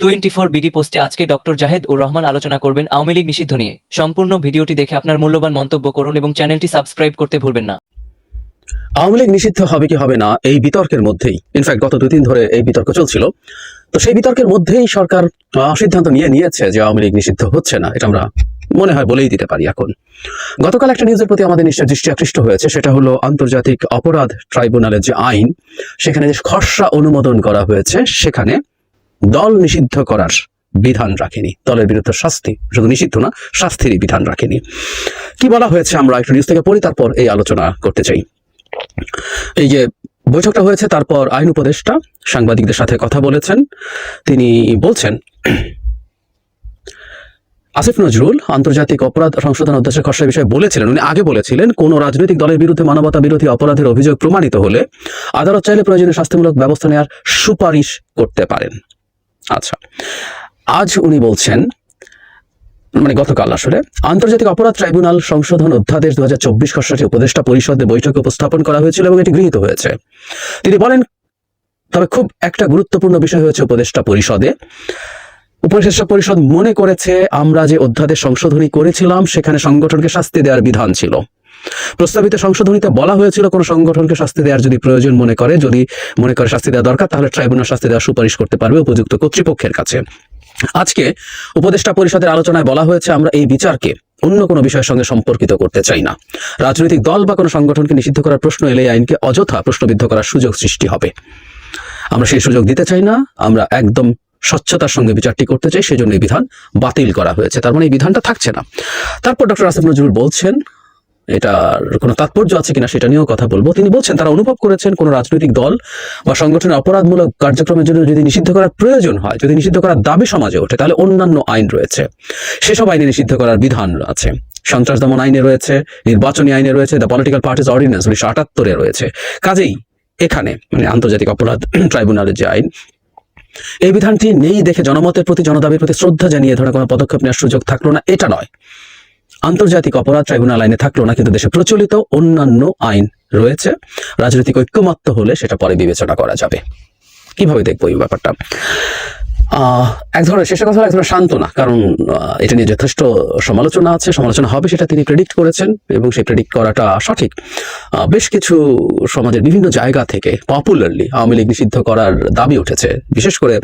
Twenty four BD পোস্টে আজকে doctor Zahed ও রহমান আলোচনা করবেন আওয়ামী লীগ নিষিদ্ধ নিয়ে। সম্পূর্ণ ভিডিওটি দেখে আপনার মূল্যবান মন্তব্য করুন এবং চ্যানেলটি সাবস্ক্রাইব করতে ভুলবেন না। আওয়ামী লীগ নিষিদ্ধ হবে কি হবে না, এই বিতর্কের মধ্যেই। ইনফ্যাক্ট গত দুদিন ধরে এই বিতর্ক চলছিল। তো সেই বিতর্কের মধ্যেই সরকার সিদ্ধান্ত নিয়ে নিয়েছে যে আওয়ামী লীগ নিষিদ্ধ হচ্ছে না। এটা আমরা মনে হয় বলেই দিতে পারি এখন। গতকাল একটা নিউজের প্রতি আমাদের নিশ্চয় দৃষ্টি আকৃষ্ট হয়েছে। সেটা হলো আন্তর্জাতিক অপরাধ ট্রাইব্যুনালের যে আইন, সেখানে যে খসড়া অনুমোদন করা হয়েছে, সেখানে দল নিষিদ্ধ করার বিধান রাখেনি। দলের বিরুদ্ধে শাস্তি শুধু নিষিদ্ধ না, শাস্তিরই বিধান রাখেনি। কি বলা হয়েছে আমরা একটু নিউজ থেকে পড়ি, তারপর এই আলোচনা করতে চাই। এই যে বৈঠকটা হয়েছে, তারপর আইন উপদেষ্টা সাংবাদিকদের সাথে কথা বলেছেন। তিনি বলছেন, আসিফ নজরুল আন্তর্জাতিক অপরাধ সংশোধন অধ্যাদেশের খসড়া বিষয়ে বলেছিলেন, উনি আগে বলেছিলেন, কোন রাজনৈতিক দলের বিরুদ্ধে মানবতা বিরোধী অপরাধের অভিযোগ প্রমাণিত হলে আদালত চাইলে প্রয়োজনীয় শাস্তিমূলক ব্যবস্থা নেওয়ার সুপারিশ করতে পারেন। আচ্ছা। আজ উনি বলছেন মানে গতকাল আসলে, আন্তর্জাতিক অপরাধ ট্রাইব্যুনাল সংশোধন অধ্যাদেশ দু হাজার চব্বিশ খসড়াটি উপদেষ্টা পরিষদে বৈঠকে উপস্থাপন করা হয়েছিল এবং এটি গৃহীত হয়েছে। তিনি বলেন, তবে খুব একটা গুরুত্বপূর্ণ বিষয় হয়েছে উপদেষ্টা পরিষদে। উপদেষ্টা পরিষদ মনে করেছে, আমরা যে অধ্যাদেশ সংশোধনী করেছিলাম, সেখানে সংগঠনকে শাস্তি দেওয়ার বিধান ছিল। প্রস্তাবিত সংশোধনীতে বলা হয়েছিল, কোন সংগঠনকে শাস্তি দেওয়ার যদি প্রয়োজন মনে করে, যদি মনে করে শাস্তি দেওয়া দরকার, তাহলে ট্রাইব্যুনাল শাস্তি দেওয়ার সুপারিশ করতে পারবে উপযুক্ত কর্তৃপক্ষের কাছে। আজকে উপদেষ্টা পরিষদের আলোচনায় বলা হয়েছে, আমরা এই বিচারকে অন্য কোনো বিষয়ের সঙ্গে সম্পর্কিত করতে চাই না। রাজনৈতিক দল বা কোনো সংগঠনকে নিষিদ্ধ করার প্রশ্ন এলে আইনকে অযথা প্রশ্নবিদ্ধ করার সুযোগ সৃষ্টি হবে। আমরা সেই সুযোগ দিতে চাই না, আমরা একদম স্বচ্ছতার সঙ্গে বিচারটি করতে চাই, সেজন্য এই বিধান বাতিল করা হয়েছে। তার মানে এই বিধানটা থাকছে না। তারপর ডক্টর আসিফ নজরুল বলছেন এটার কোনো তাৎপর্য আছে কিনা সেটা নিয়েও কথা বলব। তিনি বলছেন, তারা অনুভব করেছেন কোনো রাজনৈতিক দল বা সংগঠনের অপরাধমূলক কার্যক্রমের জন্য যদি নিষিদ্ধ করার প্রয়োজন হয়, যদি নিষিদ্ধ করার দাবি সমাজে ওঠে, তাহলে অন্যান্য আইন রয়েছে। সেসব আইনে নিষিদ্ধ করার বিধান আছে। সন্ত্রাস দমন আইনে রয়েছে, নির্বাচনী আইনে রয়েছে দ্য পলিটিক্যাল পার্টিস অর্ডিন্যান্স উনিশশো আটাত্তরে রয়েছে। কাজেই এখানে মানে আন্তর্জাতিক অপরাধ ট্রাইব্যুনালের যে আইন, এই বিধানটি নেই দেখে জনমতের প্রতি, জনদাবির প্রতি শ্রদ্ধা জানিয়ে ধরে কোনো পদক্ষেপ নেওয়ার সুযোগ থাকল না। এটা নয়। আন্তর্জাতিক অপরাধ ট্রাইব্যুনাল আইনে থাকল না, কিন্তু দেশে প্রচলিত অন্যান্য আইন রয়েছে। রাজনৈতিক ঐক্যমত্য হলে সেটা পরে বিবেচনা করা যাবে। কীভাবে দেখব এই ব্যাপারটা? এক ধরনের, শেষের কথা এক ধরনের সান্ত্বনা, কারণ এটা নিয়ে যথেষ্ট সমালোচনা আছে, সমালোচনা হবে সেটা তিনি প্রেডিক্ট করেছেন এবং সেই প্রেডিক্ট করাটা সঠিক। বেশ কিছু সমাজের বিভিন্ন জায়গা থেকে পপুলারলি আওয়ামী লীগ নিষিদ্ধ করার দাবি উঠেছে। বিশেষ করে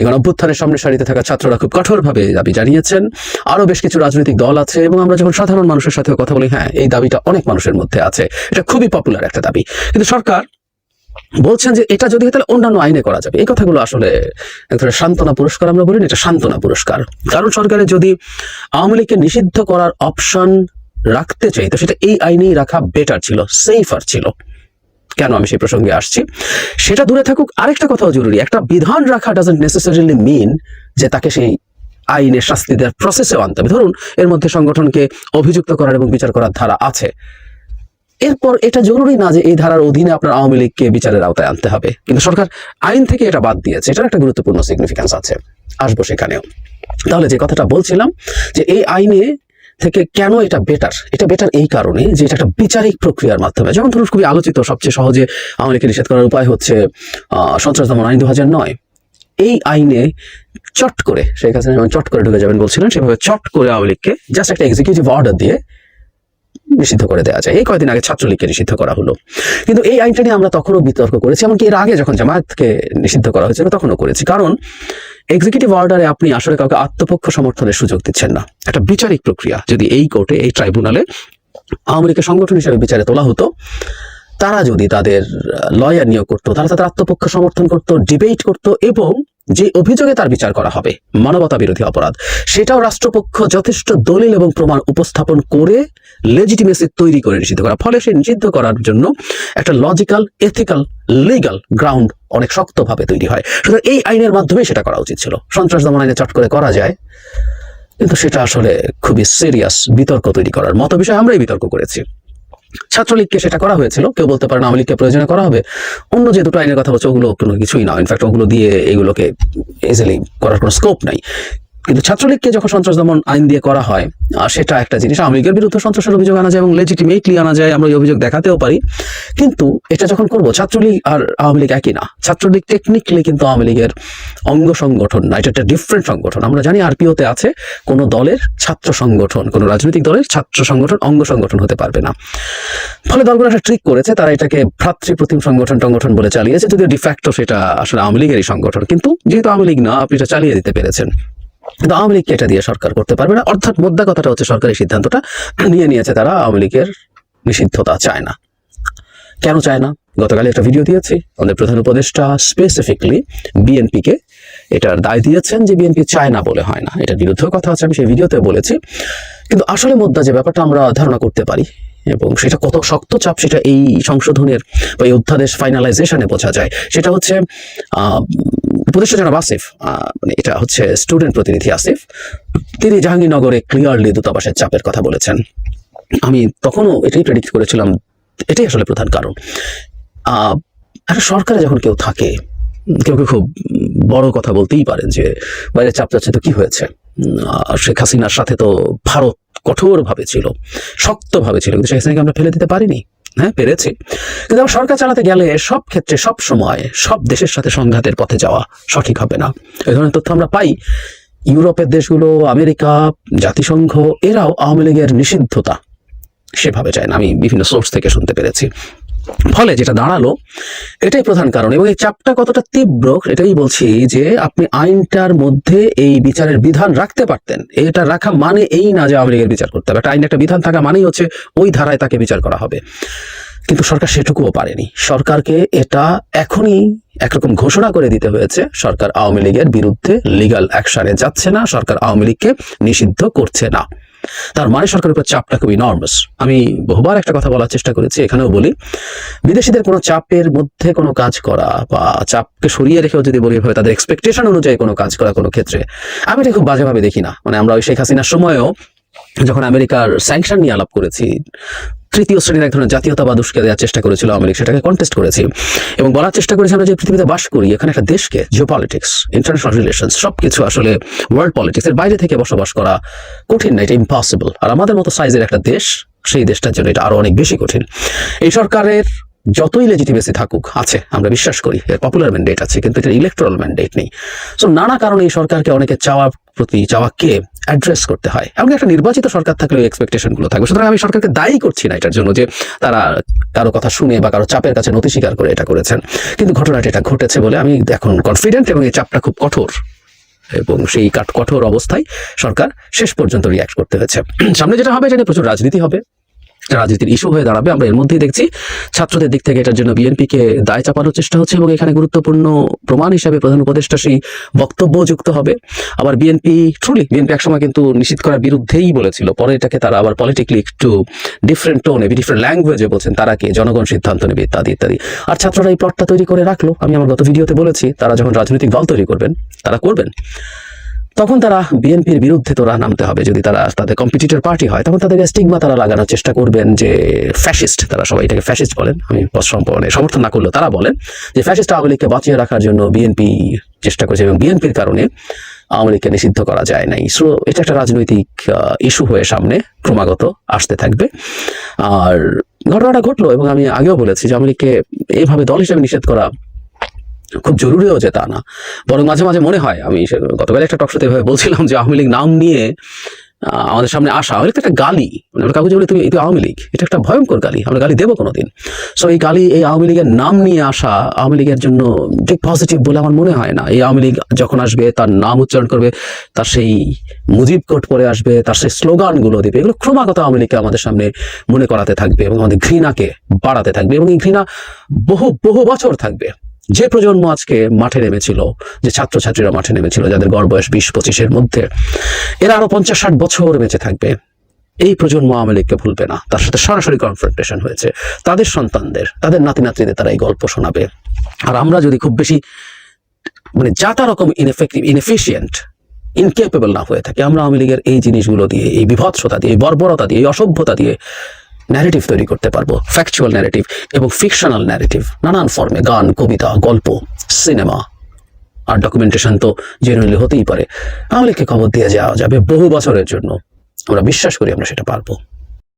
এখন অভ্যুত্থানের সামনে সারিতে থাকা ছাত্ররা খুব কঠোরভাবে দাবি জানিয়েছেন। আরও বেশ কিছু রাজনৈতিক দল আছে এবং আমরা যখন সাধারণ মানুষের সাথে কথা বলি হ্যাঁ এই দাবিটা অনেক মানুষের মধ্যে আছে। এটা খুবই পপুলার একটা দাবি। কিন্তু সরকার বলছেন যে এটা যদি তাহলে অন্যান্য আইনে করা যাবে। এই কথাগুলো আসলে এক ধরনের সান্ত্বনা পুরস্কার আমরা বলি এটা সান্ত্বনা পুরস্কার। কারণ সরকারের যদি আওয়ামী লীগকে নিষিদ্ধ করার অপশন রাখতে চাই, তো সেটা এই আইনেই রাখা বেটার ছিল সেফার ছিল। কেন আমি সেই প্রসঙ্গে আসছি? সেটা দূরে থাকুক, আরেকটা কথাও জরুরি, একটা বিধান রাখা ডাজেন্ট নেসেসারিলি মিন যে তাকে সেই আইনের শাস্তি দেওয়ার প্রসেসেও আনতে হবে। ধরুন, এর মধ্যে সংগঠনকে অভিযুক্ত করার এবং বিচার করার ধারা আছে। এরপর এটা জরুরি না যে এই ধারার অধীনে আপনার আওয়ামী লীগকে বিচারের আওতায় আনতে হবে। কিন্তু সরকার আইন থেকে এটা বাদ দিয়েছে। এটার একটা গুরুত্বপূর্ণ সিগনিফিক্যান্স আছে। আসব সেখানেও। তাহলে যে কথাটা বলছিলাম যে এই আইনে থেকে কেন এটা বেটার এটা বেটার এই কারণে যে এটা একটা বিচারিক প্রক্রিয়ার মাধ্যমে। যেমন ধরুন খুবই আলোচিত, সবচেয়ে সহজে আওয়ামী লীগকে নিষেধ করার উপায় হচ্ছে সন্ত্রাস দমন আইন দু নয়। এই আইনে চট করে শেখ হাসিনা চট করে ঢুকে যাবেন বলছিলেন, সেভাবে চট করে আওয়ামী লীগকে জাস্ট একটা এক্সিকিউটিভ অর্ডার দিয়ে নিষিদ্ধ করে দেওয়া যায়। এই কয়েকদিন আগে ছাত্রলীগকে নিষিদ্ধ করা হলো। কিন্তু এই আইনটা নিয়ে আমরা তখনও বিতর্ক করেছি, এমনকি এর আগে যখন জামায়াতকে নিষিদ্ধ করা হয়েছিল তখনও করেছি। কারণ এক্সিকিউটিভ অর্ডারে আপনি আসলে কাউকে আত্মপক্ষ সমর্থনের সুযোগ দিচ্ছেন না। একটা বিচারিক প্রক্রিয়া। যদি এই কোর্টে, এই ট্রাইব্যুনালে আওয়ামী লীগের সংগঠন হিসেবে বিচারে তোলা হতো, তারা যদি তাদের লয়ার নিয়োগ করতো, তারা তাদের আত্মপক্ষ সমর্থন করত ডিবেট করত, এবং যে অভিযোগে তার বিচার করা হবে। মানবতা বিরোধী অপরাধ। সেটাও রাষ্ট্রপক্ষ যথেষ্ট দলিল এবং প্রমাণ উপস্থাপন করে লেজিটিমেসি তৈরি করে নিষিদ্ধ করা। ফলে সে নিষিদ্ধ করার জন্য একটা লজিক্যাল এথিক্যাল লিগাল গ্রাউন্ড অনেক শক্তভাবে তৈরি হয়। সুতরাং এই আইনের মাধ্যমে সেটা করা উচিত ছিল। সন্ত্রাস দমন আইনে চট করে করা যায়। কিন্তু সেটা আসলে খুবই সিরিয়াস বিতর্ক তৈরি করার মতো বিষয়। আমরাই বিতর্ক করেছি। ছাত্রলীগকে সেটা করা হয়েছিল। কেউ বলতে পারেন আওয়ামী লীগকে প্রয়োজনে করা হবে। অন্য যে দুটো আইনের কথা বলছে, ওগুলো কোনো কিছুই না। ইনফ্যাক্ট ওগুলো দিয়ে এগুলোকে ইজিলি করার কোনো স্কোপ নাই। কিন্তু ছাত্রলীগকে যখন সন্ত্রাস দমন আইন দিয়ে করা হয় সেটা একটা জিনিস। আওয়ামী লীগের বিরুদ্ধে সন্ত্রাসের অভিযোগ আনা যায় এবং লেজিটিমেটলি আনা যায়, আমরা এই অভিযোগ দেখাতেও পারি। কিন্তু এটা যখন করব, ছাত্রলীগ আর আওয়ামী লীগ একই না। ছাত্রলীগ টেকনিক্যালি কিন্তু আওয়ামী লীগের অঙ্গ সংগঠন না, এটা একটা ডিফারেন্ট সংগঠন। আমরা জানি আরপিওতে আছে, কোন দলের ছাত্র সংগঠন, কোন রাজনৈতিক দলের ছাত্র সংগঠন, অঙ্গ সংগঠন হতে পারবে না। ফলে দলগুলো একটা ট্রিক করেছে, তারা এটাকে ভ্রাতৃপ্রতিম সংগঠন টংগঠন বলে চালিয়েছে, যদিও ডিফ্যাক্টো সেটা আসলে আওয়ামী লীগেরই সংগঠন। কিন্তু যেহেতু আওয়ামী লীগ না, আপনি এটা চালিয়ে দিতে পেরেছেন। কিন্তু আওয়ামী লীগকে এটা দিয়ে সরকার করতে পারবে না। অর্থাৎ মোদ্দা কথাটা হচ্ছে সরকারি সিদ্ধান্তটা নিয়ে নিয়েছে তারা, আওয়ামী লীগের নিষিদ্ধতা চায় না। কেন চায় না? গতকাল একটা ভিডিও দিয়েছি। আমাদের প্রধান উপদেষ্টা স্পেসিফিকলি বিএনপিকে এটার দায় দিয়েছেন যে বিএনপি চায় না বলে হয় না। এটার বিরুদ্ধেও কথা আছে, আমি সেই ভিডিওতে বলেছি। কিন্তু আসলে মুদ্রা যে ব্যাপারটা আমরা ধারণা করতে পারি এবং সেটা কত শক্ত চাপ সেটা এই সংশোধনের বা এই অধ্যাদেশ ফাইনালাইজেশনে বোঝা যায়। সেটা হচ্ছে উপদেষ্টা জনাব আসিফ মানে এটা হচ্ছে স্টুডেন্ট প্রতিনিধি আসিফ, তিনি জাহাঙ্গীরনগরে ক্লিয়ারলি দূতাবাসের চাপের কথা বলেছেন। আমি তখনও এটাই প্রেডিক্ট করেছিলাম, এটাই আসলে প্রধান কারণ। একটা সরকারে যখন কেউ থাকে, কেউ কেউ খুব বড় কথা বলতেই পারেন যে, বাইরে চাপ যাচ্ছে তো কি হয়েছে? শেখ হাসিনার সাথে তো ভারত কঠোরভাবে ছিল, শক্তভাবে ছিল। কিন্তু হাসিনাকে আমরা ফেলে দিতে পারিনি। হ্যাঁ পেরেছি। কিন্তু আমরা সরকার চালাতে গেলে সব ক্ষেত্রে, সব সময়, সব দেশের সাথে সংঘাতের পথে যাওয়া সঠিক হবে না। এই ধরনের তথ্য আমরা পাই। ইউরোপের দেশগুলো, আমেরিকা, জাতিসংঘ, এরাও আওয়ামী লীগের নিষিদ্ধতা সেভাবে চায় না। আমি বিভিন্ন সোর্স থেকে শুনতে পেরেছি। ফলে যেটা দাঁড়াল, এটাই প্রধান কারণ এবং এই চাপটা কতটা তীব্র এটাই বলছি যে আপনি আইনটার মধ্যে এই বিচারের বিধান রাখতে পারতেন। এটা রাখা মানে এই না যে আওয়ামী লীগের বিচার করতে হবে। একটা আইন একটা বিধান থাকা মানেই হচ্ছে ওই ধারায় তাকে বিচার করা হবে। কিন্তু সরকার সেটুকুও পারেনি। সরকারকে এটা এখনই একরকম ঘোষণা করে দিতে হয়েছে। সরকার আওয়ামী লীগের বিরুদ্ধে লিগাল অ্যাকশনে যাচ্ছে না। সরকার আওয়ামী লীগকে নিষিদ্ধ করছে না। তার মানে সরকারের উপর চাপটা খুবই নর্মাস আমি বহুবার একটা কথা বলার চেষ্টা করেছি, এখানেও বলি, বিদেশিদের কোনো চাপের মধ্যে কোনো কাজ করা বা চাপকে সরিয়ে রেখেও যদি বলি এভাবে তাদের এক্সপেকটেশন অনুযায়ী কোনো কাজ করা কোনো ক্ষেত্রে, আমি এটা খুব বাজেভাবে দেখি না। মানে আমরা ওই শেখ হাসিনার সময়ও যখন আমেরিকার স্যাংশন নিয়ে আলাপ করেছি তৃতীয় শ্রেণির এক ধরনের জাতীয়তাবাদ উস্কে দেওয়ার চেষ্টা করেছিল আওয়ামী লীগ সেটাকে কন্টেস্ট করেছি। এবং বলার চেষ্টা করেছি আমরা যে পৃথিবীতে বাস করি, এখানে একটা দেশকে জিও পলিটিক্স ইন্টারন্যাশনাল রিলেশন সব কিছু আসলে ওয়ার্ল্ড পলিটিক্স এর বাইরে থেকে বসবাস করা কঠিন না, এটা ইম্পসিবল আর আমাদের মতো সাইজের একটা দেশ, সেই দেশটার জন্য এটা আরও অনেক বেশি কঠিন। এই সরকারের যতই লেজিটিমেসি থাকুক, আছে, আমরা বিশ্বাস করি, এর পপুলার ম্যান্ডেট আছে, কিন্তু এটা ইলেকট্রাল ম্যান্ডেট নেই। সো নানা কারণে এই সরকারকে অনেকে চাওয়ার প্রতি চাওয়াকে অ্যাড্রেস করতে হয়। এবং একটা নির্বাচিত সরকার থাকলে ওই এক্সপেকটেশনগুলো থাকবে। সুতরাং আমি সরকারকে দায়ী করছি না এটার জন্য যে তারা কারও কথা শুনে বা কারও চাপের কাছে নথি স্বীকার করে এটা করেছেন। কিন্তু ঘটনাটা এটা ঘটেছে বলে আমি এখন কনফিডেন্ট এবং এই চাপটা খুব কঠোর এবং সেই কাঠ কঠোর অবস্থায় সরকার শেষ পর্যন্ত রিয়াক্ট করতে হয়েছে। সামনে যেটা হবে যেটা প্রচুর রাজনীতি হবে। রাজনীতির ইস্যু হয়ে দাঁড়াবে। আমরা এর মধ্যেই দেখছি ছাত্রদের দিক থেকে এটার জন্য বিএনপিকে দায় চাপানোর চেষ্টা হচ্ছে এবং এখানে গুরুত্বপূর্ণ প্রমাণ হিসাবে প্রধান উপদেষ্টা সেই বক্তব্য যুক্ত হবে। আবার বিএনপি ট্রুলি বিএনপি একসময় কিন্তু নিশ্চিত করার বিরুদ্ধেই বলেছিল। পরে এটাকে তারা আবার পলিটিক্যালি একটু ডিফারেন্ট টোনে ডিফারেন্ট ল্যাঙ্গুয়েজে বলছেন, তারা কি? জনগণ সিদ্ধান্ত নেবে, ইত্যাদি ইত্যাদি। আর ছাত্ররা এই প্লটটা তৈরি করে রাখল। আমি আমার গত ভিডিওতে বলেছি, তারা যখন রাজনৈতিক দল তৈরি করবেন, তারা করবেন। তখন তারা বিএনপির বিরুদ্ধে তোরা নামতে হবে। যদি তারা তাদের কম্পিটিটর পার্টি হয়, তখন তাদের স্টিগমা তারা লাগানোর চেষ্টা করবেন যে ফ্যাসিস্ট তারা সবাই এটাকে ফ্যাসিস্ট বলেন। আমি মানে সমর্থন না করলেও তারা বলেন যে ফ্যাসিস্ট আওয়ামী লীগকে বাঁচিয়ে রাখার জন্য বিএনপি চেষ্টা করেছে এবং বিএনপির কারণে আওয়ামী লীগকে নিষিদ্ধ করা যায় নাই। সো এটা একটা রাজনৈতিক ইস্যু হয়ে সামনে ক্রমাগত আসতে থাকবে। আর ঘটনাটা ঘটলো এবং আমি আগেও বলেছি যে আওয়ামী লীগকে এইভাবে দল হিসেবে নিষেধ করা খুব জরুরিও যে তা না। বরং মাঝে মাঝে মনে হয়, আমি গতকাল একটা টকশোতে এভাবে বলছিলাম যে আওয়ামী লীগ নাম নিয়ে আমাদের সামনে আসা আওয়ামী একটা গালি মানে আমরা কাগজে বলি, তুমি এটা আওয়ামী লীগ, এটা একটা ভয়ঙ্কর গালি, আমরা গালি দেবো কোনোদিন। সো এই গালি, এই আওয়ামী লীগের নাম নিয়ে আসা, আওয়ামী লীগের জন্য ঠিক পজিটিভ বলে আমার মনে হয় না। এই আওয়ামী লীগ যখন আসবে, তার নাম উচ্চারণ করবে, তার সেই মুজিব কোট পরে আসবে, তার সেই স্লোগানগুলো দিবে, এগুলো ক্রমাগত আওয়ামী লীগকে আমাদের সামনে মনে করাতে থাকবে এবং আমাদের ঘৃণাকে বাড়াতে থাকবে এবং এই ঘৃণা বহু বহু বছর থাকবে। যে প্রজন্ম আজকে মাঠে নেমেছিল, যে ছাত্রছাত্রীরা মাঠে নেমেছিল, যাদের গড় বয়স বিশ পঁচিশের মধ্যে, এরা আরও পঞ্চাশ ষাট বছর বেঁচে থাকবে। এই প্রজন্ম আওয়ামী লীগকে ভুলবে না। তার সাথে সরাসরি কনফ্রন্টেশন হয়েছে। তাদের সন্তানদের, তাদের নাতি নাতনিদের তারা এই গল্প শোনাবে। আর আমরা যদি খুব বেশি মানে যাতা রকম ইনএফেক্টিভ ইনএফিসিয়েন্ট ইনকেপেবল না হয়ে থাকে, আমরা আওয়ামী লীগের এই জিনিসগুলো দিয়ে, এই বিভৎসতা দিয়ে, এই বর্বরতা দিয়ে, এই অসভ্যতা দিয়ে ন্যারেটিভ তৈরি করতে পারব। ফ্যাকচুয়াল ন্যারেটিভ এবং ফিকশনাল ন্যারেটিভ নানান ফর্মে গান, কবিতা, গল্প সিনেমা আর ডকুমেন্টেশন তো জেনুইনলি হতেই পারে। আমাদেরকে খবর দিয়ে যাওয়া যাবে বহু বছরের জন্য? আমরা বিশ্বাস করি আমরা সেটা পারব।